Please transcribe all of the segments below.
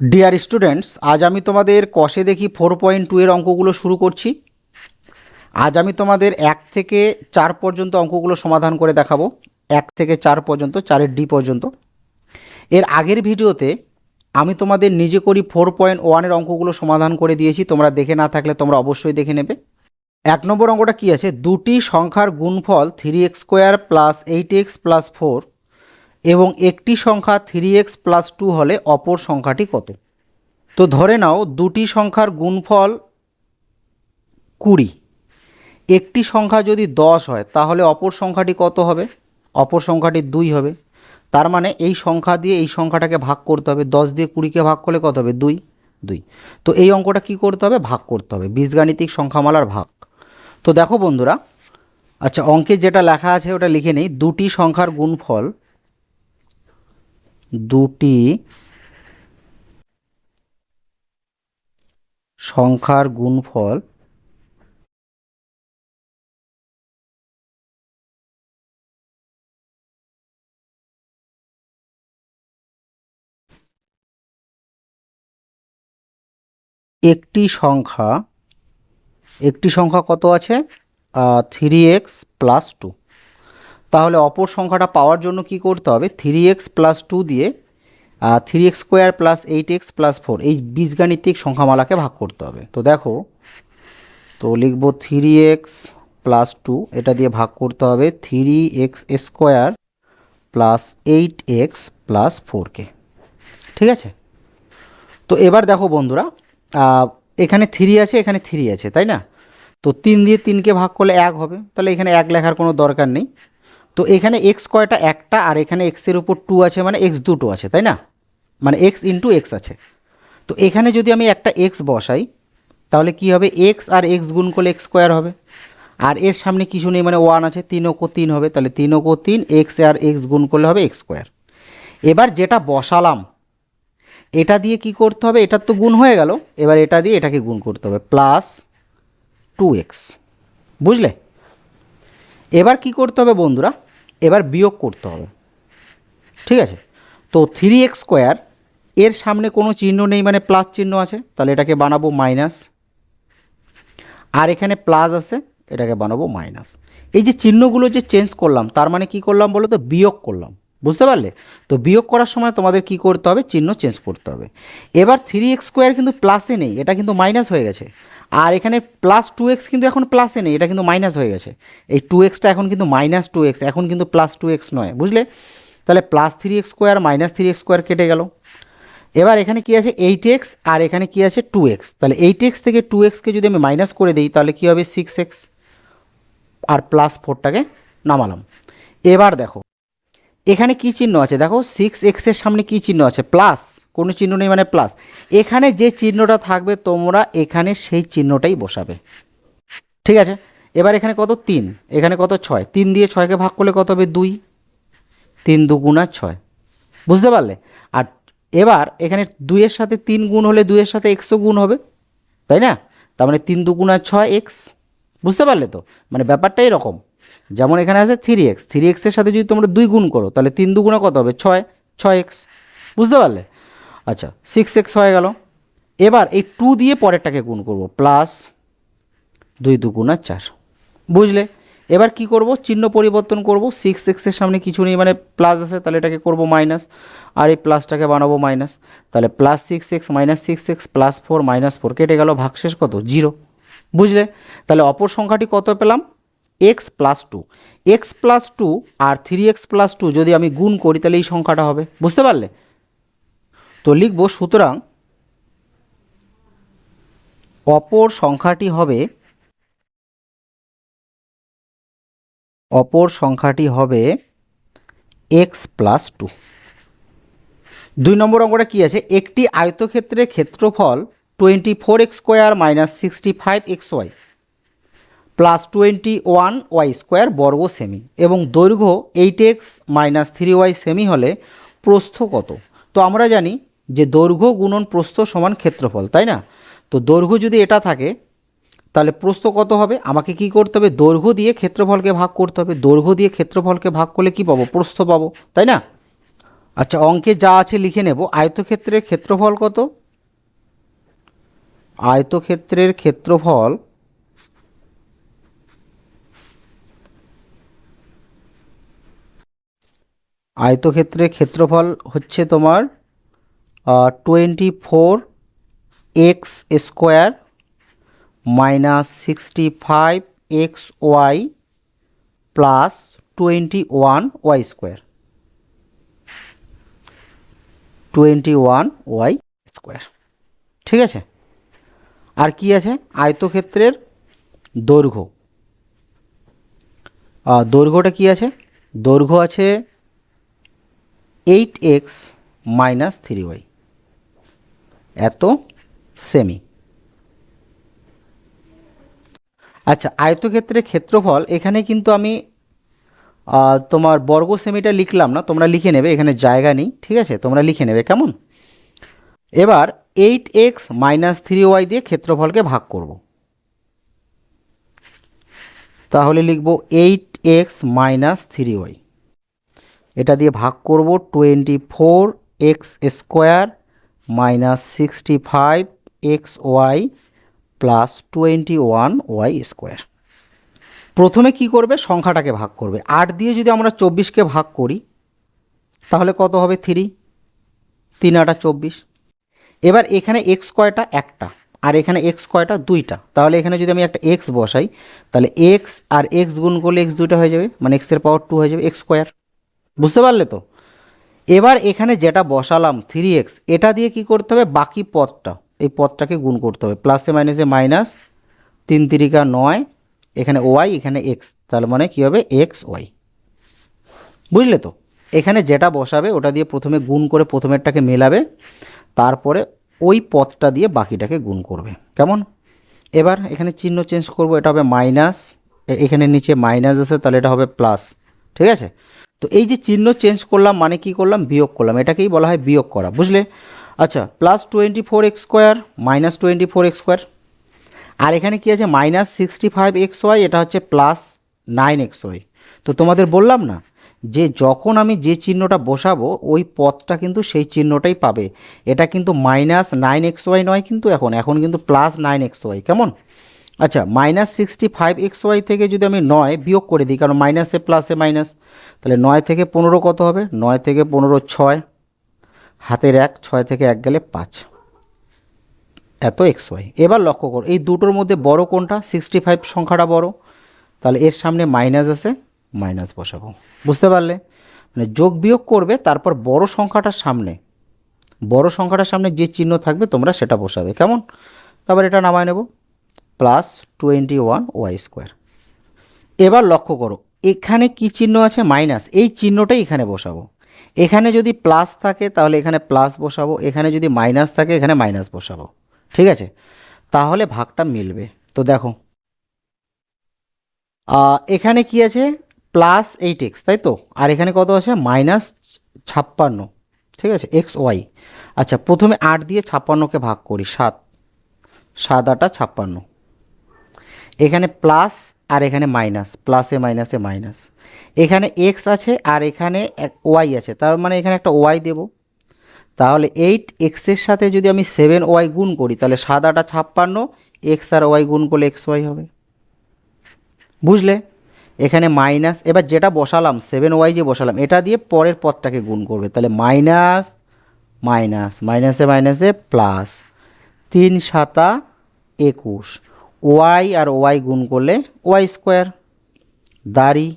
Dear students আজ আমি তোমাদের কষে দেখি ফোর পয়েন্ট টু এর অঙ্কগুলো শুরু করছি। আজ আমি তোমাদের এক থেকে চার পর্যন্ত অঙ্কগুলো সমাধান করে দেখাবো। এক থেকে চার পর্যন্ত, চারের ডি পর্যন্ত। এর আগের ভিডিওতে আমি তোমাদের নিজে করি ফোর পয়েন্ট ওয়ানের অঙ্কগুলো সমাধান করে দিয়েছি। তোমরা দেখে না থাকলে তোমরা অবশ্যই দেখে নেবে। এক নম্বর অঙ্কটা কী আছে? দুটি সংখ্যার গুণফল three x square plus eight x plus four এবং একটি সংখ্যা থ্রি এক্স প্লাস টু হলে অপর সংখ্যাটি কত? তো ধরে নাও দুটি সংখ্যার গুণফল কুড়ি। একটি সংখ্যা যদি দশ হয়, তাহলে অপর সংখ্যাটি কত হবে? অপর সংখ্যাটি দুই হবে। তার মানে এই সংখ্যা দিয়ে এই সংখ্যাটাকে ভাগ করতে হবে। দশ দিয়ে কুড়িকে ভাগ করলে কত হবে? দুই দুই। তো এই অঙ্কটা কি করতে হবে? ভাগ করতে হবে। বীজগাণিতিক সংখ্যামালার ভাগ। তো দেখো বন্ধুরা আচ্ছা অঙ্কে যেটা লেখা আছে ওটা লিখে নেই। দুটি সংখ্যার গুণফল দুটি সংখ্যার গুণফল একটি সংখ্যা একটি সংখ্যা কত আছে? থ্রি এক্স প্লাস টু তাহলে অপর সংখ্যাটা পাওয়ার জন্য কি করতে হবে? থ্রি এক্স প্লাস টু দিয়ে three x square plus eight x plus four এই বীজগাণিতিক সংখ্যামালাকে ভাগ করতে হবে। তো দেখো, তো লিখব থ্রি এক্স প্লাস টু এটা দিয়ে ভাগ করতে হবে three x square plus eight x plus ফোরকে ঠিক আছে? তো এবার দেখো বন্ধুরা এখানে থ্রি আছে, এখানে থ্রি আছে, তাই না? তো তিন দিয়ে তিনকে ভাগ করলে এক হবে, তাহলে এখানে এক লেখার কোনো দরকার নেই। তো এখানে এক্স কয়টা? একটা, আর এখানে এক্সের উপর টু আছে মানে এক্স দুটো আছে, তাই না? মানে এক্স ইন্টু এক্স আছে। তো এখানে যদি আমি একটা এক্স বসাই, তাহলে কি হবে? এক্স আর এক্স গুণ করলে এক্স স্কোয়ার হবে। আর এর সামনে কিছু নেই মানে ওয়ান আছে, তিন ওকো তিন হবে, তাহলে তিন ওকো তিন এক্স আর এক্স গুণ করলে হবে এক্স স্কোয়ার এবার যেটা বসালাম, এটা দিয়ে কি করতে হবে? এটার তো গুণ হয়ে গেল। এবার এটা দিয়ে এটাকে গুণ করতে হবে প্লাস টু এক্স বুঝলে? এবার কি করতে হবে বন্ধুরা? এবার বিয়োগ করতে হবে। ঠিক আছে? তো থ্রি এক্স স্কোয়ার এর সামনে কোনো চিহ্ন নেই মানে প্লাস চিহ্ন আছে, তাহলে এটাকে বানাবো মাইনাস আর এখানে প্লাস আছে, এটাকে বানাবো মাইনাস এই যে চিহ্নগুলো যে চেঞ্জ করলাম, তার মানে কি করলাম বলো তো বিয়োগ করলাম। বুঝতে পারলে? তো বিয়োগ করার সময় তোমাদের কি করতে হবে? চিহ্ন চেঞ্জ করতে হবে। এবার থ্রি এক্স স্কোয়ার কিন্তু প্লাসে নেই, এটা কিন্তু মাইনাস হয়ে গেছে। আর এখানে প্লাস টু এক্স কিন্তু এখন প্লাসে নেই, এটা কিন্তু মাইনাস হয়ে গেছে। এই টু এক্সটা এখন কিন্তু মাইনাস টু এক্স এখন কিন্তু প্লাস টু এক্স নয়, বুঝলে? তাহলে plus three x square minus three x square কেটে গেল। এবার এখানে কি আছে? এইট এক্স আর এখানে কি আছে? টু এক্স তাহলে এইট এক্স থেকে টু এক্সকে যদি আমি মাইনাস করে দিই, তাহলে কী হবে? সিক্স এক্স আর প্লাস ফোরটাকে নামালাম। এবার দেখো। এখানে কি চিহ্ন আছে? দেখো সিক্স এক্সের সামনে কি চিহ্ন আছে? প্লাস কোনো চিহ্ন নেই মানে প্লাস এখানে যে চিহ্নটা থাকবে, তোমরা এখানে সেই চিহ্নটাই বসাবে। ঠিক আছে? এবার এখানে কত? তিন। এখানে কত? ছয়। তিন দিয়ে ছয়কে ভাগ করলে কত হবে? দুই। তিন দু দুগুণা ছয়। বুঝতে পারলে? আর এবার এখানে দুইয়ের সাথে তিন গুণ হলে দুইয়ের সাথে এক্সও গুণ হবে। তাই না? তার মানে তিন দু দুগুণা ছয় এক্স বুঝতে পারলে তো? মানে ব্যাপারটা এরকম। যেমন এখানে আছে থ্রি এক্স থ্রি এক্সের সাথে যদি তোমরা দুই গুণ করো, তাহলে তিন দুগুণা কত হবে? ছয় ছয় এক্স বুঝতে পারলে? আচ্ছা সিক্স এক্স হয়ে গেল। এবার এই টু দিয়ে পরেরটাকে গুণ করব প্লাস দুই দুগুণা চার। বুঝলে? এবার কি করব? চিহ্ন পরিবর্তন করব সিক্স এক্সের সামনে কিছু নেই মানে প্লাস আছে, তাহলে এটাকে করব মাইনাস আর এই প্লাসটাকে বানাবো মাইনাস তাহলে plus six x minus six x plus four minus four কেটে গেল, ভাগশেষ কত? জিরো বুঝলে? তাহলে অপর সংখ্যাটি কত পেলাম? X plus two x plus two আর থ্রি এক্স প্লাস টু যদি আমি গুণ করি, তাহলে এই সংখ্যাটা হবে। বুঝতে পারলে? তো লিখব সুতরাং অপর সংখ্যাটি হবে, অপর সংখ্যাটি হবে এক্স প্লাস টু দুই নম্বর অঙ্কটা কী আছে? একটি আয়তক্ষেত্রের ক্ষেত্রফল twenty four x square minus sixty five x y plus twenty one y square বর্গ সেমি এবং দৈর্ঘ্য eight x minus three y semi হলে প্রস্থ কত? তো আমরা জানি যে দৈর্ঘ্য গুণন প্রস্থ সমান ক্ষেত্রফল, তাই না? তো দৈর্ঘ্য যদি এটা থাকে, তাহলে প্রস্থ কত হবে? আমাকে কি করতে হবে? দৈর্ঘ্য দিয়ে ক্ষেত্রফলকে ভাগ করতে হবে। দৈর্ঘ্য দিয়ে ক্ষেত্রফলকে ভাগ করলে কি পাবো? প্রস্থ পাবো, তাই না? আচ্ছা অঙ্কে যা আছে লিখে নেব। আয়তক্ষেত্রের ক্ষেত্রফল কত? আয়তক্ষেত্রের ক্ষেত্রফল আয়তক্ষেত্রের ক্ষেত্রফল হচ্ছে তোমার twenty four x square minus sixty five x y plus twenty one y square twenty one y square ঠিক আছে? আর কি আছে? আয়তক্ষেত্রের দৈর্ঘ্য। দৈর্ঘ্যটা কি আছে? দৈর্ঘ্য আছে eight x minus three y. এত সেমি আচ্ছা আয়তক্ষেত্রের ক্ষেত্রফল, এখানে কিন্তু আমি তোমার বর্গ সেমিটা লিখলাম না, তোমরা লিখে নেবে, এখানে জায়গা নেই, ঠিক আছে? তোমরা লিখে নেবে, কেমন? এবার eight x minus three y দিয়ে ক্ষেত্রফলকে ভাগ করব। তাহলে লিখব eight x minus three y. এটা দিয়ে ভাগ করব twenty four x square minus sixty five x y plus twenty one y square প্রথমে কি করবে? সংখ্যাটাকে ভাগ করবে। আট দিয়ে যদি আমরা চব্বিশকে ভাগ করি, তাহলে কত হবে? থ্রি তিন আটা চব্বিশ। এবার এখানে এক্স কয়টা একটা আর এখানে এক্স কয়টা দুইটা। তাহলে এখানে যদি আমি একটা এক্স বসাই, তাহলে এক্স আর এক্স গুণ করলে এক্স দুইটা হয়ে যাবে মানে এক্সের পাওয়ার টু হয়ে যাবে এক্স স্কোয়ার বুঝতে পারলে তো? এবার এখানে যেটা বসালাম থ্রি এক্স এটা দিয়ে কি করতে হবে? বাকি পথটা, এই পথটাকে গুণ করতে হবে। প্লাসে মাইনাসে মাইনাস তিন তিরিকা নয়, এখানে ওয়াই এখানে এক্স তাহলে মানে কী হবে? এক্স ওয়াই বুঝলে তো? এখানে যেটা বসাবে, ওটা দিয়ে প্রথমে গুণ করে প্রথমেরটাকে মেলাবে, তারপরে ওই পথটা দিয়ে বাকিটাকে গুণ করবে। কেমন? এবার এখানে চিহ্ন চেঞ্জ করব, এটা হবে মাইনাস এখানে নিচে মাইনাস আছে, তাহলে এটা হবে প্লাস ঠিক আছে? তো এই যে চিহ্ন চেঞ্জ করলাম মানে কি করলাম? বিয়োগ করলাম। এটাকেই বলা হয় বিয়োগ করা, বুঝলে? আচ্ছা plus twenty four x square minus twenty four x square আর এখানে কি আছে? Minus sixty five x y এটা হচ্ছে প্লাস নাইন এক্স ওয়াই তো তোমাদের বললাম না যে যখন আমি যে চিহ্নটা বসাবো, ওই পথটা কিন্তু সেই চিহ্নটাই পাবে। এটা কিন্তু মাইনাস নাইন এক্স ওয়াই নয় কিন্তু এখন এখন কিন্তু প্লাস নাইন এক্স ওয়াই কেমন? আচ্ছা minus sixty five x y থেকে যদি আমি নয় বিয়োগ করে দিই, কারণ মাইনাসে প্লাসে মাইনাস তাহলে নয় থেকে পনেরো কত হবে? নয় থেকে পনেরো ছয়, হাতের এক, ছয় থেকে এক গেলে পাঁচ। এত এক্স ওয়াই এবার লক্ষ্য করো, এই দুটোর মধ্যে বড় কোনটা? সিক্সটি ফাইভ সংখ্যাটা বড়, তাহলে এর সামনে মাইনাস আছে মাইনাস বসাবো। বুঝতে পারলে? মানে যোগ বিয়োগ করবে, তারপর বড় সংখ্যাটার সামনে, বড় সংখ্যাটার সামনে যে চিহ্ন থাকবে, তোমরা সেটা বসাবে। কেমন? তারপর এটা নামায় নেব। Plus twenty one y square. এবার লক্ষ্য করো, এখানে কি চিহ্ন আছে? মাইনাস। এই চিহ্নটাই এখানে বসাবো। এখানে যদি প্লাস থাকে, তাহলে এখানে প্লাস বসাবো। এখানে যদি মাইনাস থাকে, এখানে মাইনাস বসাবো। ঠিক আছে? তাহলে ভাগটা মিলবে। তো দেখো এখানে কি আছে? প্লাস এইট এক্স, তাই তো? আর এখানে কত আছে? মাইনাস ছাপ্পান্ন। ঠিক আছে? X y. আচ্ছা প্রথমে আট দিয়ে ছাপ্পান্নকে ভাগ করি, সাত। সাত আটা ছাপ্পান্ন। এখানে প্লাস আর এখানে মাইনাস প্লাসে মাইনাসে মাইনাস এখানে এক্স আছে আর এখানে ওয়াই আছে, তার মানে এখানে একটা ওয়াই দেব। তাহলে এইট এক্সের সাথে যদি আমি সেভেন ওয়াই গুণ করি, তাহলে সাত, আটা ছাপ্পান্ন এক্স আর ওয়াই গুণ করলে এক্স ওয়াই হবে। বুঝলে? এখানে মাইনাস এবার যেটা বসালাম সেভেন ওয়াই যে বসালাম, এটা দিয়ে পরের পদটাকে গুণ করবে। তাহলে মাইনাস মাইনাস মাইনাসে মাইনাসে প্লাস তিন, সাতা, একুশ। ওয়াই আর ওয়াই গুণ করলে ওয়াই স্কোয়ার। দাড়ি,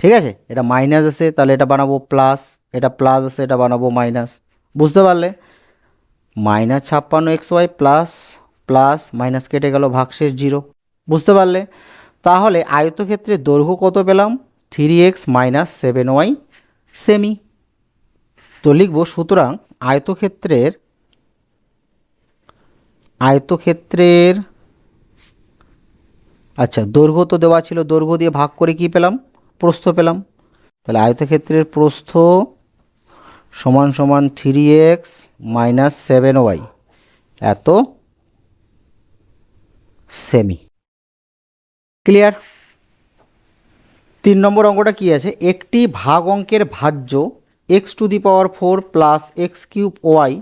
ঠিক আছে? এটা মাইনাস আছে, তাহলে এটা বানাবো প্লাস। এটা প্লাস আছে, এটা বানাবো মাইনাস। বুঝতে পারলে? মাইনাস ছাপ্পান্ন x y plus plus minus কেটে গেল ভাগশেষ জিরো। বুঝতে পারলে? তাহলে আয়তক্ষেত্রে দৈর্ঘ্য কত পেলাম? Three x minus seven y semi. তো লিখব, সুতরাং আয়তক্ষেত্রের আয়তক্ষেত্রের আচ্ছা দৈর্ঘ্য তো দেওয়া ছিল, দৈর্ঘ্য দিয়ে ভাগ করে কি পেলাম? প্রস্থ পেলাম। তাহলে আয়তক্ষেত্রের প্রস্থ সমান সমান three x minus seven y. এত সেমি। ক্লিয়ার? তিন নম্বর অঙ্কটা কি আছে? একটি ভাগ অঙ্কের ভাজ্য x to the power four plus x cube y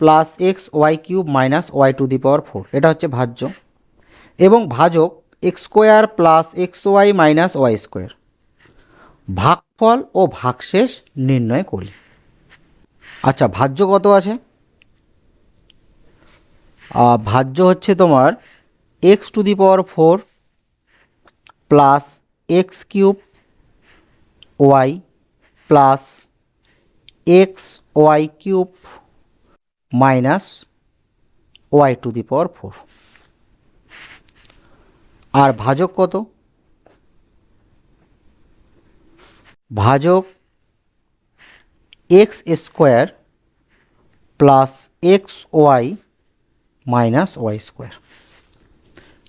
plus x y cube minus y to the power four. এটা হচ্ছে ভাজ্য। এবং ভাজক x square plus x y minus y square. ভাগফল ও ভাগশেষ নির্ণয় করি আচ্ছা ভাজ্য কত আছে? ভাজ্য হচ্ছে তোমার x to the power four plus x cube y plus x y cube minus y to the power four. আর ভাজক কত? ভাজক x square plus x y minus y square.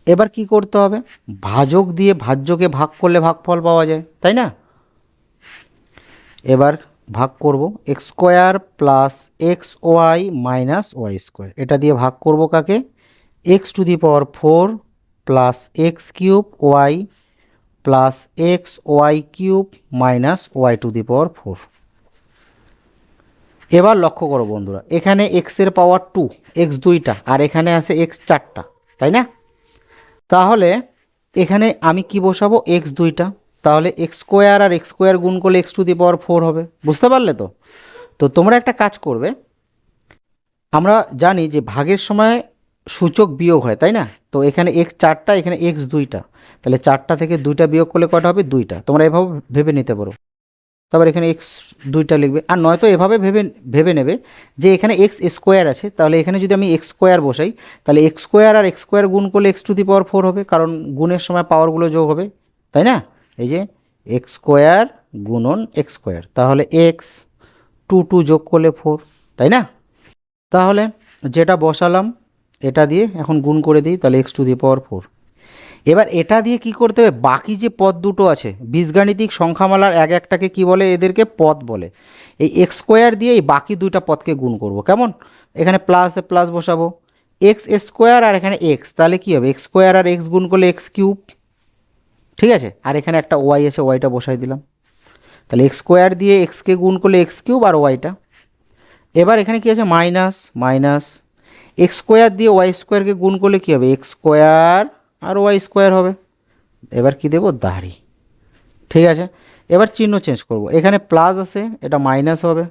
এবার কি করতে হবে? ভাজক দিয়ে ভাজ্যকে ভাগ করলে ভাগফল পাওয়া যায়, তাই না? এবার ভাগ করব x square plus x y minus y square. এটা দিয়ে ভাগ করব কাকে? X to the power four plus x cube y plus x y cube minus y to the power four এবার লক্ষ্য করো বন্ধুরা, এখানে এক্সের পাওয়ার টু এক্স দুইটা, আর এখানে আছে এক্স চারটা, তাই না? তাহলে এখানে আমি কি বসাবো? এক্স দুইটা, তাহলে এক্স স্কোয়ার আর এক্স স্কোয়ার গুণ করলে x to the power four হবে, বুঝতে পারলে তো? তো তোমরা একটা কাজ করবে, আমরা জানি যে ভাগের সময় সূচক বিয়োগ হয়, তাই না? তো এখানে এক্স চারটা, এখানে এক্স দুইটা। তাহলে চারটা থেকে দুইটা বিয়োগ করলে কটা হবে? দুইটা। তোমরা এভাবে ভেবে নিতে পারো। তারপর এখানে এক্স দুইটা লিখবে। আর নয়তো এভাবে ভেবে ভেবে নেবে যে এখানে এক্স স্কোয়ার আছে। তাহলে এখানে যদি আমি এক্স স্কোয়ার বসাই, তাহলে এক্স স্কোয়ার আর এক্স স্কোয়ার গুণ করলে x to the power four হবে। কারণ গুণের সময় পাওয়ারগুলো যোগ হবে, তাই না? এই যে এক্স স্কোয়ার গুণন এক্স স্কোয়ার তাহলে এক্স টু টু যোগ করলে ফোর তাই না? তাহলে যেটা বসালাম এটা দিয়ে এখন গুণ করে দিই, তাহলে x to the power four এবার এটা দিয়ে কি করতে হবে? বাকি যে পদ দুটো আছে, বীজগাণিতিক সংখ্যামালার এক একটাকে কি বলে? এদেরকে পদ বলে। এই এক্স স্কোয়ার দিয়ে এই বাকি দুইটা পদকে গুণ করব। কেমন? এখানে প্লাস প্লাস বসাবো। এক্স স্কোয়ার আর এখানে এক্স তাহলে কী হবে? এক্স স্কোয়ার আর এক্স গুণ করলে এক্স কিউব ঠিক আছে? আর এখানে একটা ওয়াই আছে ওয়াইটা বসাই দিলাম। তাহলে এক্স স্কোয়ার দিয়ে এক্সকে গুণ করলে এক্স কিউব আর ওয়াইটা এবার এখানে কি আছে? মাইনাস মাইনাস এক্স স্কোয়ার দিয়ে ওয়াই স্কোয়ারকে গুণ করলে কী হবে? এক্স স্কোয়ার আর ওয়াই স্কোয়ার হবে। এবার কি দেবো? দাড়ি। ঠিক আছে? এবার চিহ্ন চেঞ্জ করব। এখানে প্লাস আছে, এটা মাইনাস হবে।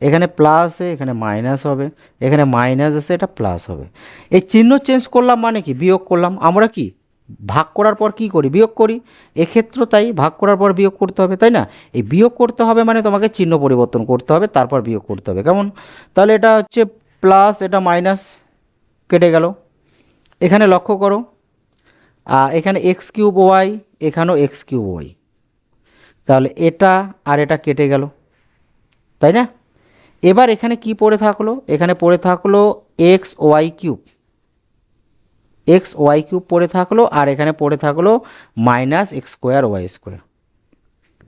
এখানে প্লাস আছে, এখানে মাইনাস হবে। এখানে মাইনাস আছে, এটা প্লাস হবে। এই চিহ্ন চেঞ্জ করলাম মানে কি? বিয়োগ করলাম। আমরা কি? ভাগ করার পর কি করি? বিয়োগ করি। এক্ষেত্রে তাই ভাগ করার পর বিয়োগ করতে হবে, তাই না? এই বিয়োগ করতে হবে মানে তোমাকে চিহ্ন পরিবর্তন করতে হবে, তারপর বিয়োগ করতে হবে। কেমন? তাহলে এটা হচ্ছে প্লাস এটা মাইনাস কেটে গেল। এখানে লক্ষ্য করো এখানে এক্স কিউব ওয়াই এখানেও এক্স কিউব ওয়াই তাহলে এটা আর এটা কেটে গেল, তাই না? এবার এখানে কি পড়ে থাকল? এখানে পড়ে থাকল x y cube x y cube পড়ে থাকল আর এখানে পড়ে থাকল minus x square y square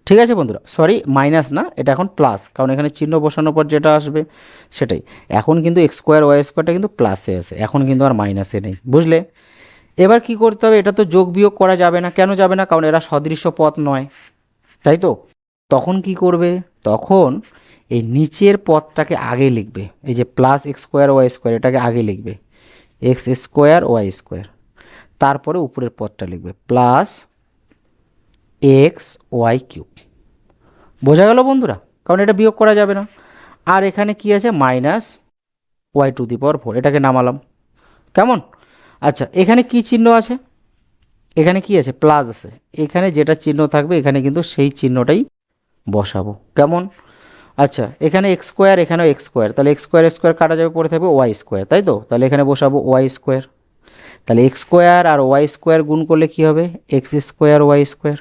ঠিক আছে বন্ধুরা? সরি মাইনাস না, এটা এখন প্লাস কারণ এখানে চিহ্ন বসানোর পর যেটা আসবে সেটাই। এখন কিন্তু এক্স স্কোয়ার ওয়াই স্কোয়ারটা কিন্তু প্লাসে আছে, এখন কিন্তু আর মাইনাসে নেই, বুঝলে? এবার কি করতে হবে, এটা তো যোগ বিয়োগ করা যাবে না, কেন যাবে না? কারণ এরা সদৃশ্য পথ নয়, তাই তো? তখন কি করবে? তখন এই নিচের পথটাকে আগে লিখবে, এই যে plus x square y square এটাকে আগে লিখবে এক্স স্কোয়ার ওয়াই স্কোয়ার তারপরে উপরের পথটা লিখবে প্লাস এক্স, ওয়াই কিউব বোঝা গেল বন্ধুরা? কারণ এটা বিয়োগ করা যাবে না। আর এখানে কি আছে? Minus y to the power four. এটাকে নামালাম। কেমন? আচ্ছা এখানে কি চিহ্ন আছে? এখানে কি আছে? প্লাস আছে। এখানে যেটা চিহ্ন থাকবে, এখানে কিন্তু সেই চিহ্নটাই বসাবো। কেমন? আচ্ছা এখানে এক্স স্কোয়ার, এখানেও এক্স স্কোয়ার। তাহলে এক্স স্কোয়ার স্কোয়ার কাটা যাবে পড়ে থাকবে ওয়াই স্কোয়ার, তাই তো? তাহলে এখানে বসাবো ওয়াই স্কোয়ার। তাহলে এক্স স্কোয়ার আর ওয়াই স্কোয়ার গুণ করলে কী হবে? X square, y square.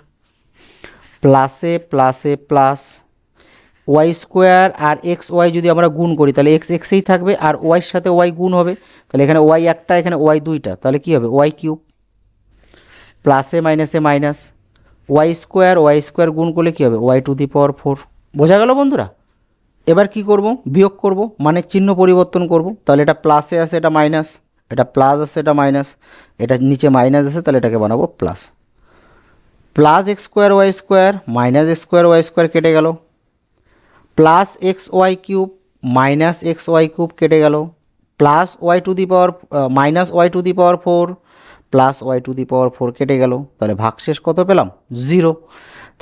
প্লাসে প্লাসে প্লাস ওয়াই স্কোয়ার আর এক্স ওয়াই যদি আমরা গুণ করি, তাহলে এক্স এক্সেই থাকবে আর ওয়াইয়ের সাথে ওয়াই গুণ হবে। তাহলে এখানে ওয়াই একটা, এখানে ওয়াই দুইটা, তাহলে কী হবে? Y cube. প্লাসে, মাইনাসে, minus. Y square y square গুণ করলে কী হবে? Y to the power four. বোঝা গেল বন্ধুরা? এবার কি করব? বিয়োগ করব মানে চিহ্ন পরিবর্তন করব। তাহলে এটা প্লাসে আছে, এটা মাইনাস। এটা প্লাস আছে, এটা মাইনাস। এটা নিচে মাইনাস আছে, তাহলে এটাকে বানাবো plus. Plus x square y square minus x square y square কেটে গেল। Plus x y cube minus x y cube কেটে গেল। Plus y to the power minus y to the power four, plus y to the power four কেটে গেল। তাহলে ভাগশেষ কত পেলাম? জিরো।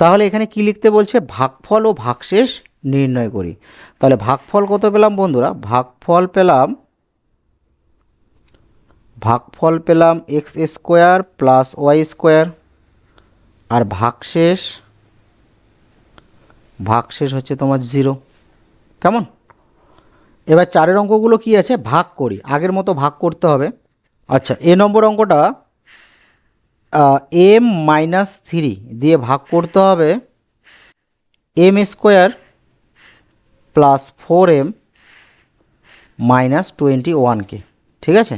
তাহলে এখানে কি লিখতে বলছে? ভাগফল ও ভাগশেষ নির্ণয় করি। তাহলে ভাগফল কত পেলাম বন্ধুরা? ভাগফল পেলাম ভাগফল পেলাম x square plus y square. আর ভাগশেষ ভাগশেষ হচ্ছে তোমার জিরো কেমন? এবার চারের অঙ্কগুলো কি আছে? ভাগ করি। আগের মতো ভাগ করতে হবে। আচ্ছা এ নম্বর অঙ্কটা এম মাইনাস থ্রি দিয়ে ভাগ করতে হবে m square plus four m minus twenty ওয়ানকে ঠিক আছে?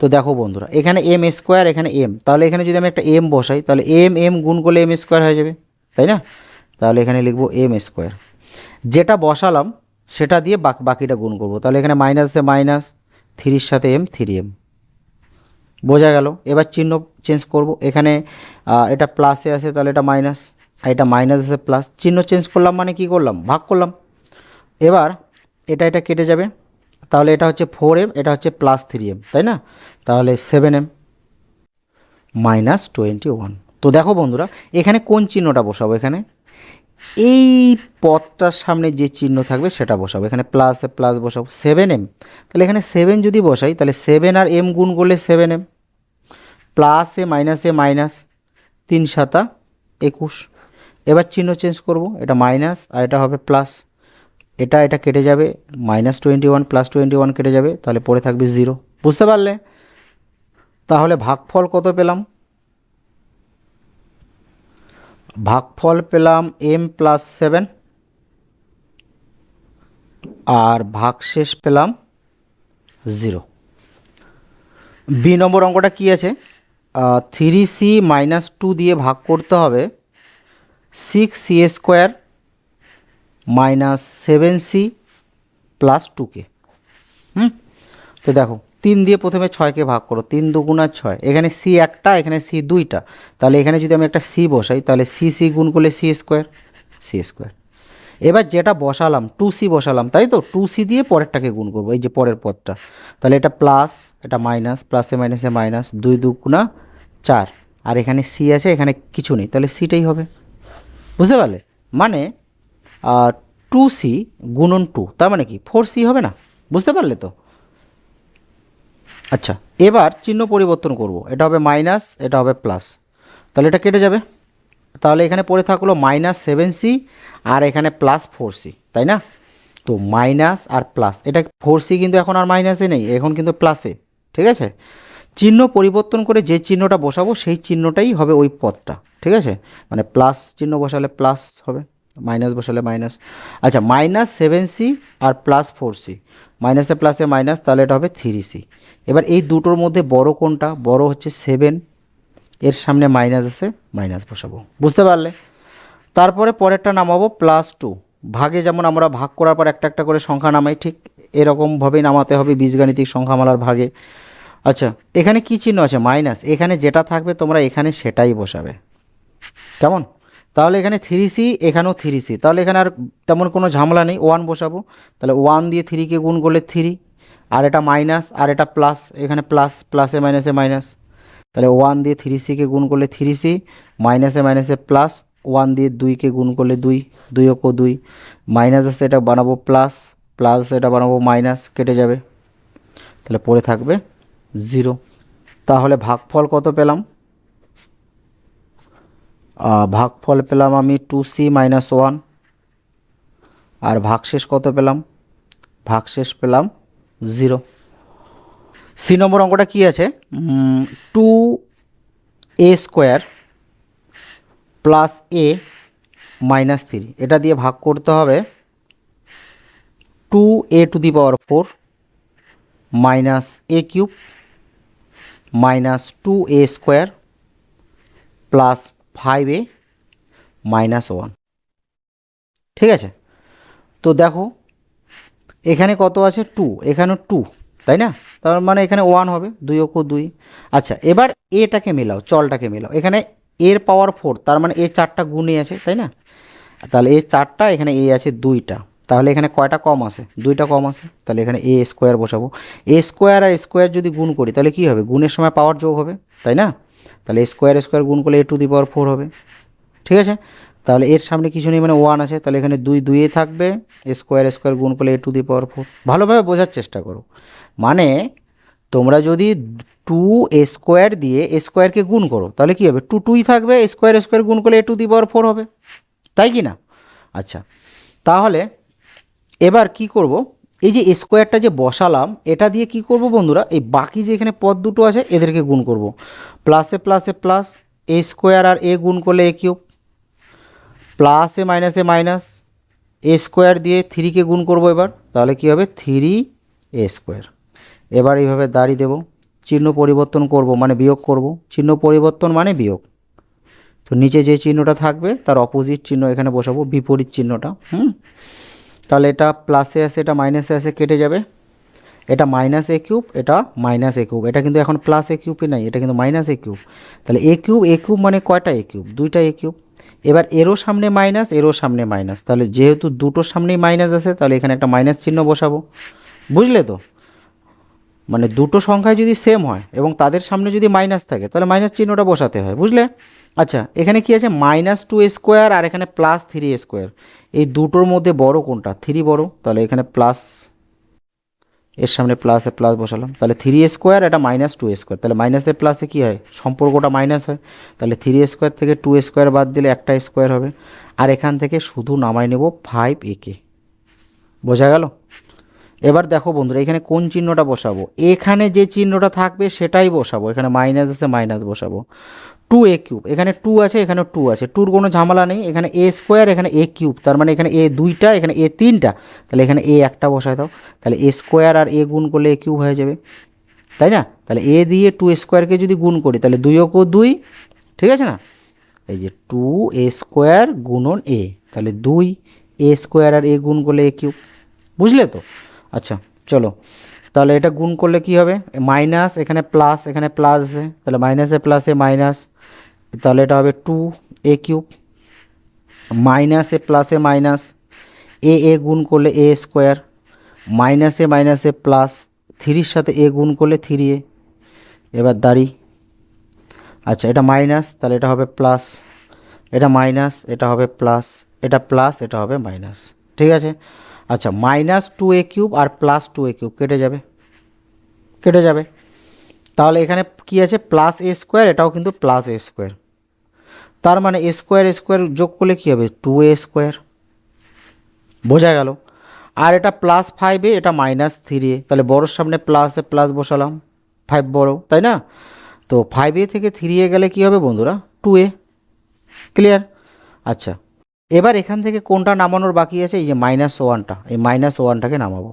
তো দেখো বন্ধুরা, এখানে এম স্কোয়ার এখানে এম তাহলে এখানে যদি আমি একটা এম বসাই, তাহলে এম এম গুণ করলে এম স্কোয়ার হয়ে যাবে, তাই না? তাহলে এখানে লিখব এম স্কোয়ার যেটা বসালাম, সেটা দিয়ে বাকি, বাকিটা গুণ করব। তাহলে এখানে মাইনাসে মাইনাস থ্রির সাথে এম থ্রি এম বোঝা গেল? এবার চিহ্ন চেঞ্জ করব। এখানে এটা প্লাসে আছে, তাহলে এটা মাইনাস এটা মাইনাস আছে প্লাস চিহ্ন চেঞ্জ করলাম মানে কি করলাম? ভাগ করলাম। এবার এটা এটা কেটে যাবে। তাহলে এটা হচ্ছে ফোর এম এটা হচ্ছে প্লাস থ্রি এম তাই না? তাহলে seven m minus twenty one তো দেখো বন্ধুরা, এখানে কোন চিহ্নটা বসাবো এখানে? এই পথটার সামনে যে চিহ্ন থাকবে সেটা বসাবো। এখানে প্লাস প্লাস বসাবো। সেভেন এম তাহলে এখানে সেভেন যদি বসাই, তাহলে সেভেন আর এম গুণ করলে seven m plus a minus a minus তিন সাতা একুশ। এবার চিহ্ন চেঞ্জ করব, এটা মাইনাস আর এটা হবে প্লাস এটা এটা কেটে যাবে minus twenty one plus twenty one কেটে যাবে, তাহলে পড়ে থাকবে জিরো বুঝতে পারলে? তাহলে ভাগফল কত পেলাম? ভাগফল পেলাম এম প্লাস সেভেন আর ভাগশেষ পেলাম জিরো বি নম্বর অঙ্কটা কী আছে? থ্রি সি মাইনাস টু দিয়ে ভাগ করতে হবে six c square minus seven c plus টুকে হুম? তো দেখো, তিন দিয়ে প্রথমে ছয়কে ভাগ করো, তিন দুগুণা ছয়। এখানে সি একটা, এখানে সি দুইটা। তাহলে এখানে যদি আমি একটা সি বসাই, তাহলে সি সি গুণ করলে সি স্কোয়ার সি স্কোয়ার। এবার যেটা বসালাম, টু সি বসালাম, তাই তো? টু সি দিয়ে পরেরটাকে গুণ করব, এই যে পরের পদটা। তাহলে এটা প্লাস, এটা মাইনাস, প্লাসে মাইনাসে মাইনাস দুই দুগুণা চার। আর এখানে সি আছে, এখানে কিছু নেই। তাহলে সিটাই হবে। বুঝতে পারলে? মানে টু সি গুণন টু তার মানে কি? ফোর সি হবে না? বুঝতে পারলে তো? আচ্ছা এবার চিহ্ন পরিবর্তন করব। এটা হবে মাইনাস এটা হবে প্লাস তাহলে এটা কেটে যাবে। তাহলে এখানে পড়ে থাকল মাইনাস সেভেন সি আর এখানে প্লাস ফোর সি তাই না? তো মাইনাস আর প্লাস এটা ফোর সি কিন্তু এখন আর মাইনাসে নেই, এখন কিন্তু প্লাসে ঠিক আছে? চিহ্ন পরিবর্তন করে যে চিহ্নটা বসাবো, সেই চিহ্নটাই হবে ওই পদটা, ঠিক আছে? মানে প্লাস চিহ্ন বসালে প্লাস হবে। মাইনাস বসালে মাইনাস। আচ্ছা মাইনাস সেভেন সি আর প্লাস ফোর সি। মাইনাসে প্লাসে মাইনাস, তাহলে এটা হবে থ্রি সি। এবার এই দুটোর মধ্যে বড় কোনটা? বড় হচ্ছে সেভেন। এর সামনে মাইনাস আছে, মাইনাস বসাবো। বুঝতে পারলে? তারপরে পরেরটা নামাবো প্লাস টু। ভাগে যেমন আমরা ভাগ করার পর একটা একটা করে সংখ্যা নামাই, ঠিক এরকমভাবেই নামাতে হবে বীজগাণিতিক সংখ্যামালার ভাগে। আচ্ছা এখানে কি চিহ্ন আছে? মাইনাস। এখানে যেটা থাকবে তোমরা এখানে সেটাই বসাবে। কেমন? তাহলে এখানে থ্রি সি এখানেও থ্রি সি তাহলে এখানে আর তেমন কোনো ঝামেলা নেই ওয়ান বসাবো। তাহলে ওয়ান দিয়ে থ্রিকে গুণ করলে থ্রি আর এটা মাইনাস আর এটা প্লাস এখানে প্লাস প্লাসে মাইনাসে মাইনাস তাহলে ওয়ান দিয়ে থ্রি সিকে গুণ করলে থ্রি সি মাইনাসে মাইনাসে প্লাস ওয়ান দিয়ে দুইকে গুণ করলে দুই দুই অক দুই। মাইনাস আছে এটা বানাবো প্লাস প্লাস এটা বানাবো মাইনাস কেটে যাবে। তাহলে পড়ে থাকবে জিরো তাহলে ভাগফল কত পেলাম? ভাগফল পেলাম আমি টু সি মাইনাস ওয়ান আর ভাগশেষ কত পেলাম? ভাগশেষ পেলাম জিরো সি নম্বর অঙ্কটা কী আছে? Two a square plus a minus three এটা দিয়ে ভাগ করতে হবে two a to the power four minus a cube minus two a square plus five a minus one ঠিক আছে? তো দেখো, এখানে কত আছে? টু এখানে টু তাই না? তার মানে এখানে ওয়ান হবে, দুই অক্ষ দুই। আচ্ছা এবার এটাকে মেলাও, চলটাকে মেলাও। এখানে এর পাওয়ার ফোর তার মানে এ চারটা গুণে আছে, তাই না? তাহলে এ চারটা, এখানে এ আছে দুইটা। তাহলে এখানে কয়টা কম আছে? দুইটা কম আছে। তাহলে এখানে এ স্কোয়ার বসাবো। এ স্কোয়ার আর স্কোয়ার যদি গুণ করি, তাহলে কী হবে? গুণের সময় পাওয়ার যোগ হবে, তাই না? তাহলে স্কোয়ার স্কোয়ার গুণ করলে এ টু দি পাওয়ার ফোর হবে। ঠিক আছে? তাহলে এর সামনে কিছু নেই মানে ওয়ান আছে। তাহলে এখানে দুই, দুইয়ে থাকবে। স্কোয়ার স্কোয়ার গুণ করলে এ টু দি পাওয়ার ফোর ভালোভাবে বোঝার চেষ্টা করো। মানে তোমরা যদি টু স্কোয়ার দিয়ে স্কোয়ারকে গুণ করো, তাহলে কী হবে? টু টুই থাকবে স্কোয়ার স্কোয়ার গুণ করলে এ টু দি পাওয়ার ফোর হবে। তাই কি না? আচ্ছা তাহলে এবার কি করব? এই যে স্কোয়ারটা যে বসালাম, এটা দিয়ে কি করব বন্ধুরা? এই বাকি যে এখানে পদ দুটো আছে, এদেরকে গুণ করব। প্লাসে প্লাসে প্লাস এ স্কোয়ার আর এ গুণ করলে এ কিউব প্লাসে মাইনাসে মাইনাস এ স্কোয়ার দিয়ে থ্রিকে গুণ করব এবার। তাহলে কি হবে? থ্রি এ স্কোয়ার এবার এইভাবে দাঁড়িয়ে দেব। চিহ্ন পরিবর্তন করব মানে বিয়োগ করব। চিহ্ন পরিবর্তন মানে বিয়োগ। তো নিচে যে চিহ্নটা থাকবে, তার অপোজিট চিহ্ন এখানে বসাবো, বিপরীত চিহ্নটা। হুম? তাহলে এটা প্লাসে আসে এটা মাইনাসে আসে কেটে যাবে। এটা মাইনাস এ কিউব এটা মাইনাস এ কিউব এটা কিন্তু এখন প্লাস এ কিউবে নাই, এটা কিন্তু মাইনাস এ কিউব তাহলে এ কিউব এ কিউব মানে কয়টা এ কিউব দুইটা এ কিউব এবার এরও সামনে মাইনাস এরও সামনে মাইনাস তাহলে যেহেতু দুটোর সামনেই মাইনাস আছে, তাহলে এখানে একটা মাইনাস চিহ্ন বসাবো। বুঝলে তো? মানে দুটো সংখ্যায় যদি সেম হয় এবং তাদের সামনে যদি মাইনাস থাকে, তাহলে মাইনাস চিহ্নটা বসাতে হয়, বুঝলে? আচ্ছা এখানে কি আছে? মাইনাস টু স্কোয়ার আর এখানে প্লাস থ্রি স্কোয়ার এই দুটোর মধ্যে বড় কোনটা? থ্রি বড়। তাহলে এখানে প্লাস এর সামনে প্লাসে প্লাস বসালাম। তাহলে থ্রি স্কোয়ার এটা মাইনাস টু স্কোয়ার তাহলে মাইনাসের প্লাসে কী হয়? সম্পর্কটা মাইনাস হয়। তাহলে থ্রি স্কোয়ার থেকে টু স্কোয়ার বাদ দিলে একটা স্কোয়ার হবে। আর এখান থেকে শুধু নামাই নেব ফাইভ একে বোঝা গেল? এবার দেখো বন্ধুরা, এখানে কোন চিহ্নটা বসাবো? এখানে যে চিহ্নটা থাকবে সেটাই বসাবো। এখানে মাইনাস আছে মাইনাস বসাবো। টু এ কিউব এখানে টু আছে, এখানে টু আছে। টুর কোনো ঝামেলা নেই, এখানে এ স্কোয়ার এখানে এ কিউব তার মানে এখানে এ দুইটা, এখানে এ তিনটা। তাহলে এখানে এ একটা বসায় দাও। তাহলে এ স্কোয়ার আর এ গুণ করলে এ কিউব হয়ে যাবে। তাই না? তাহলে এ দিয়ে টু স্কোয়ারকে যদি গুণ করি, তাহলে দুই অকো দুই, ঠিক আছে না? এই যে টু এ স্কোয়ার গুণন এ তাহলে দুই এ স্কোয়ার আর এ গুণ করলে এ কিউব বুঝলে তো? আচ্ছা চলো। তাহলে এটা গুণ করলে কি হবে? মাইনাস, এখানে প্লাস এখানে প্লাস তাহলে মাইনাসে প্লাসে মাইনাস। তাহলে এটা হবে টু এ কিউব মাইনাসে প্লাসে মাইনাস। এ এ গুণ করলে এ স্কোয়ার মাইনাসে মাইনাসে প্লাস থ্রির সাথে এ গুণ করলে থ্রি এ এবার দাঁড়ি। আচ্ছা এটা মাইনাস, তাহলে এটা হবে প্লাস এটা মাইনাস, এটা হবে প্লাস এটা প্লাস এটা হবে মাইনাস ঠিক আছে? আচ্ছা মাইনাস টু এ কিউব আর প্লাস টু এ কিউব, কেটে যাবে। কেটে যাবে। তাহলে এখানে কি আছে? প্লাস এ স্কোয়ার এটাও কিন্তু প্লাস এ স্কোয়ার তার মানে এ স্কোয়ার স্কোয়ার যোগ করলে কী হবে? টু এ স্কোয়ার বোঝা গেল। আর এটা প্লাস ফাইভ এ এটা মাইনাস থ্রি এ তাহলে বড়োর সামনে প্লাস প্লাস বসালাম। ফাইভ বড়ো, তাই না? তো ফাইভ এ থেকে থ্রি এ গেলে কী হবে বন্ধুরা? টু এ ক্লিয়ার আচ্ছা। এবার এখান থেকে কোনটা নামানোর বাকি আছে? এই যে মাইনাস ওয়ানটা এই মাইনাস ওয়ানটাকে নামাবো।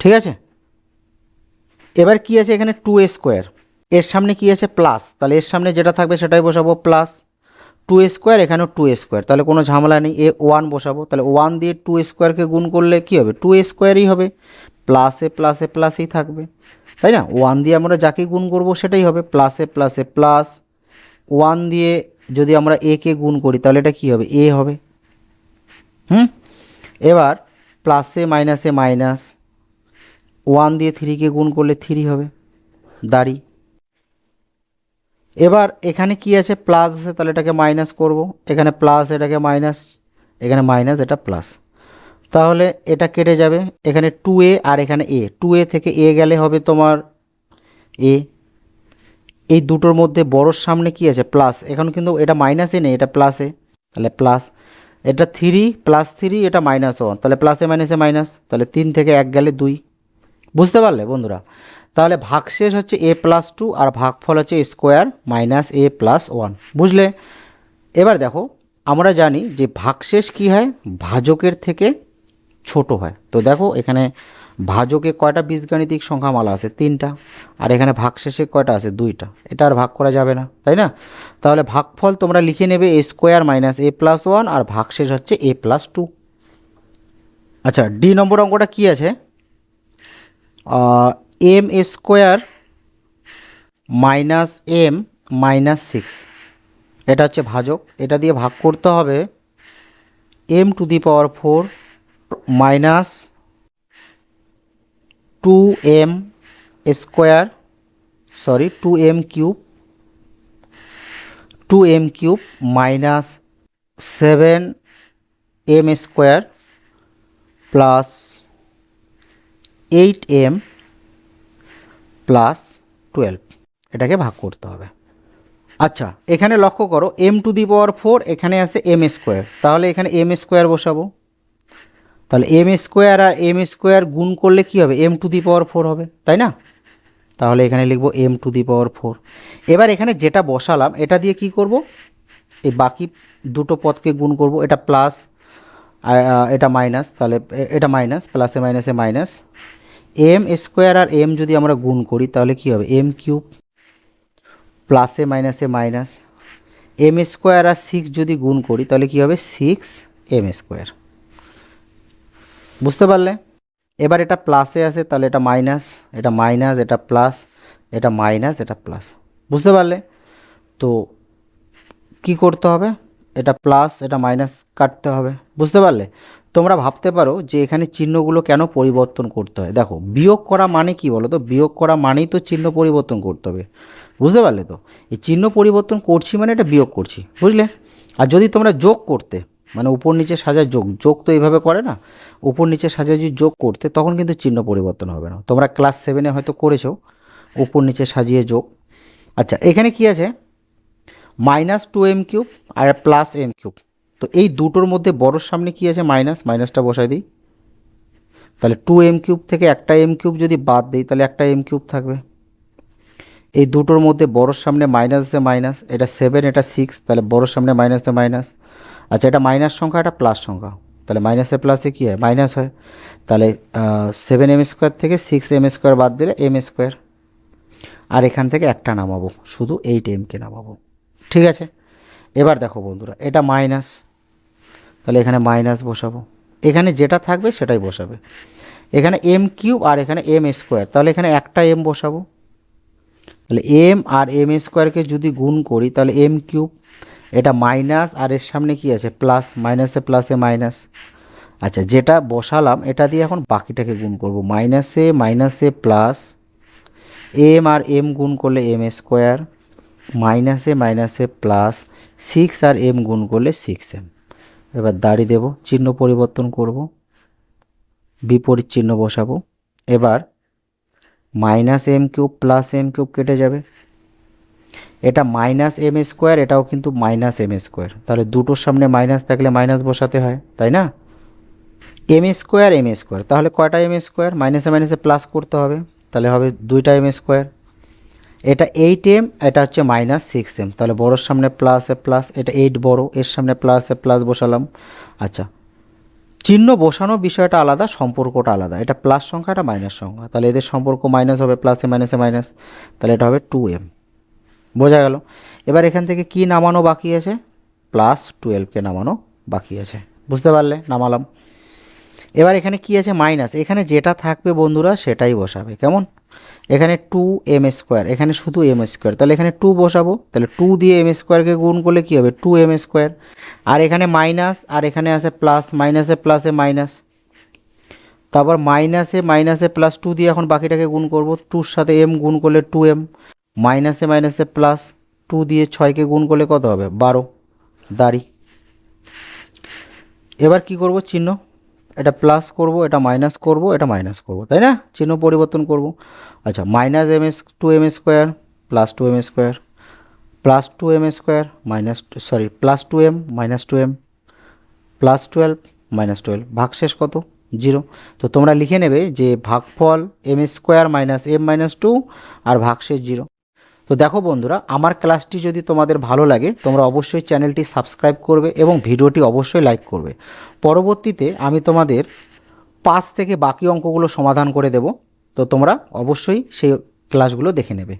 ঠিক আছে? এবার কি আছে এখানে? টু এ স্কোয়ার এর সামনে কি আছে? প্লাস তাহলে এর সামনে যেটা থাকবে সেটাই বসাবো প্লাস টু এ স্কোয়ার এখানেও টু এ স্কোয়ার তাহলে কোনো ঝামেলা নেই। এ ওয়ান বসাবো। তাহলে ওয়ান দিয়ে টু স্কোয়ারকে গুণ করলে কী হবে? টু এ স্কোয়ারই হবে। প্লাসে প্লাসে প্লাসই থাকবে। তাই না? ওয়ান দিয়ে আমরা যাকে গুণ করব সেটাই হবে। প্লাসে প্লাসে প্লাস ওয়ান দিয়ে যদি আমরা এ কে গুণ করি, তাহলে এটা কী হবে? এ হবে। হুম? এবার প্লাসে মাইনাসে মাইনাস ওয়ান দিয়ে থ্রিকে গুণ করলে থ্রি হবে। দাড়ি। এবার এখানে কি আছে? প্লাস আছে, তাহলে এটাকে মাইনাস করব। এখানে প্লাস এটাকে মাইনাস এখানে মাইনাস এটা প্লাস তাহলে এটা কেটে যাবে। এখানে টু এ আর এখানে এ টু এ থেকে এ গেলে হবে তোমার এ এই দুটোর মধ্যে বড়োর সামনে কি আছে? প্লাস এখন কিন্তু এটা মাইনাসে নেই, এটা প্লাসে তাহলে প্লাস এটা থ্রি প্লাস থ্রি এটা মাইনাস ওয়ান তাহলে প্লাসে মাইনাসে মাইনাস তাহলে তিন থেকে এক গেলে দুই। বুঝতে পারলে বন্ধুরা? তাহলে ভাগশেষ হচ্ছে এ প্লাস টু আর ভাগফল হচ্ছে square minus a plus one বুঝলে? এবার দেখো, আমরা জানি যে ভাগশেষ কী হয়? ভাজকের থেকে ছোট হয়। তো দেখো, এখানে ভাজকে কয়টা বীজগাণিতিক সংখ্যামালা আছে? তিনটা। আর এখানে ভাগশেষে কয়টা আছে? দুইটা। এটা আর ভাগ করা যাবে না, তাই না? তাহলে ভাগফল তোমরা লিখে নেবে a square minus a plus one, আর ভাগশেষ হচ্ছে এ প্লাস টু। আচ্ছা ডি নম্বর অঙ্কটা কী আছে? M a square minus m minus six. এটা হচ্ছে ভাজক। এটা দিয়ে ভাগ করতে হবে m to the power four minus two m square sorry two m cube two m cube minus seven m square plus eight m plus twelve এটাকে ভাগ করতে হবে। আচ্ছা এখানে লক্ষ্য করো m to the power four এখানে আছে এম স্কোয়ার তাহলে এখানে এম স্কোয়ার বসাবো। তাহলে এম স্কোয়ার আর এম স্কোয়ার গুণ করলে কী হবে? M to the power four হবে, তাই না? তাহলে এখানে লিখব m to the power four এবার এখানে যেটা বসালাম, এটা দিয়ে কি করব? এই বাকি দুটো পদকে গুণ করব, এটা প্লাস এটা মাইনাস তাহলে এটা মাইনাস প্লাসে মাইনাসে মাইনাস এম স্কোয়ার আর এম যদি আমরা গুণ করি, তাহলে কি হবে? এম কিউব প্লাসে মাইনাসে মাইনাস এম স্কোয়ার আর সিক্স যদি গুণ করি, তাহলে কি হবে? সিক্স এম স্কোয়ার বুঝতে পারলে? এবার এটা প্লাসে আছে, তাহলে এটা মাইনাস এটা মাইনাস এটা প্লাস এটা মাইনাস এটা প্লাস বুঝতে পারলে? তো কি করতে হবে? এটা প্লাস এটা মাইনাস কাটতে হবে। বুঝতে পারলে? তোমরা ভাবতে পারো যে এখানে চিহ্নগুলো কেন পরিবর্তন করতে হয়। দেখো, বিয়োগ করা মানে কি বলো তো? বিয়োগ করা মানেই তো চিহ্ন পরিবর্তন করতে হবে। বুঝতে পারলে তো? এই চিহ্ন পরিবর্তন করছি মানে এটা বিয়োগ করছি, বুঝলে? আর যদি তোমরা যোগ করতে মানে উপর নিচে সাজা যোগ যোগ তো এইভাবে করে না। উপর নিচে সাজা যদি যোগ করতে, তখন কিন্তু চিহ্ন পরিবর্তন হবে না। তোমরা ক্লাস সেভেনে হয়তো করেছ, উপর নিচে সাজিয়ে যোগ। আচ্ছা এখানে কি আছে? মাইনাস টু এম কিউব আর প্লাস এম কিউব তো এই দুটোর মধ্যে বড়োর সামনে কি আছে? মাইনাস মাইনাসটা বসাই দিই। তাহলে টু এম কিউব থেকে একটা এম কিউব যদি বাদ দিই, তাহলে একটা এম কিউব থাকবে। এই দুটোর মধ্যে বড়োর সামনে মাইনাস আছে মাইনাস এটা সেভেন এটা সিক্স তাহলে বড়োর সামনে মাইনাস আছে মাইনাস আচ্ছা এটা মাইনাস সংখ্যা, এটা প্লাস সংখ্যা। তাহলে মাইনাসে প্লাসে কী হয়? মাইনাস হয়। তাহলে সেভেন এম স্কোয়ার থেকে সিক্স এম স্কোয়ার বাদ দিলে এম স্কোয়ার আর এখান থেকে একটা নামাবো, শুধু এইট এমকে নামাবো। ঠিক আছে? এবার দেখো বন্ধুরা, এটা মাইনাস। তাহলে এখানে মাইনাস বসাবো। এখানে যেটা থাকবে সেটাই বসাবে। এখানে এম কিউব আর এখানে এম স্কোয়ার তাহলে এখানে একটা এম বসাবো। তাহলে এম আর এম স্কোয়ারকে যদি গুণ করি, তাহলে এম কিউব এটা মাইনাস আর এর সামনে কি আছে? প্লাস, মাইনাসে প্লাসে মাইনাস। আচ্ছা যেটা বসালাম, এটা দিয়ে এখন বাকিটাকে গুণ করব। মাইনাসে মাইনাসে প্লাস, এম আর এম গুণ করলে এম স্কোয়ার, মাইনাসে মাইনাসে প্লাস, সিক্স আর এম গুণ করলে সিক্স এম। এবার দাড়ি দেব, চিহ্ন পরিবর্তন করব, বিপরীত চিহ্ন বসাবো। এবার minus m cube, plus m cube কেটে যাবে। এটা মাইনাস এম স্কোয়ার, এটাও কিন্তু মাইনাস এম স্কোয়ার। তাহলে দুটোর সামনে মাইনাস থাকলে মাইনাস বসাতে হয়, তাই না? M square m square. তাহলে কয়টা এম স্কোয়ার? মাইনাসে মাইনাসে প্লাস করতে হবে, তাহলে হবে দুইটা এম স্কোয়ার। এটা এইট এম এটা হচ্ছে মাইনাস সিক্স এম তাহলে বড়োর সামনে প্লাস এ প্লাস এটা এইট বড়, এর সামনে প্লাস এ প্লাস বসালাম। আচ্ছা চিহ্ন বসানো বিষয়টা আলাদা, সম্পর্কটা আলাদা। এটা প্লাস সংখ্যা, এটা মাইনাস সংখ্যা। তাহলে এদের সম্পর্ক মাইনাস হবে প্লাসে মাইনাসে মাইনাস তাহলে এটা হবে টু এম বোঝা গেল। এবার এখান থেকে কি নামানো বাকি আছে? প্লাস টুয়েলভকে নামানো বাকি আছে। বুঝতে পারলে? নামালাম। এবার এখানে কি আছে? মাইনাস এখানে যেটা থাকবে বন্ধুরা, সেটাই বসাবে। কেমন? এখানে টু এম স্কোয়ার এখানে শুধু এম স্কোয়ার তাহলে এখানে টু বসাবো। তাহলে টু দিয়ে এম স্কোয়ারকে গুণ করলে কী হবে? টু এম স্কোয়ার আর এখানে মাইনাস আর এখানে আছে প্লাস মাইনাসে প্লাসে মাইনাস তারপর মাইনাসে মাইনাসে প্লাস টু দিয়ে এখন বাকিটাকে গুণ করব। টুর সাথে এম গুণ করলে টু এম মাইনাসে মাইনাসে প্লাস টু দিয়ে ছয়কে গুণ করলে কত হবে? বারো। দাড়ি। এবার কি করব? চিহ্ন। এটা প্লাস করব, এটা মাইনাস করব, এটা মাইনাস করব, তাই না? চিহ্ন পরিবর্তন করব। আচ্ছা minus m s two m square plus two m square plus two m square minus sorry plus two m minus two m plus twelve minus twelve ভাগশেষ কত? জিরো তো তোমরা লিখে নেবে যে ভাগফল m square minus m minus two আর ভাগশেষ zero তো দেখো বন্ধুরা, আমার ক্লাসটি যদি তোমাদের ভালো লাগে, তোমরা অবশ্যই চ্যানেলটি সাবস্ক্রাইব করবে এবং ভিডিওটি অবশ্যই লাইক করবে। পরবর্তীতে আমি তোমাদের পাঁচ থেকে বাকি অঙ্কগুলো সমাধান করে দেব, তো তোমরা অবশ্যই সেই ক্লাসগুলো দেখে নেবে।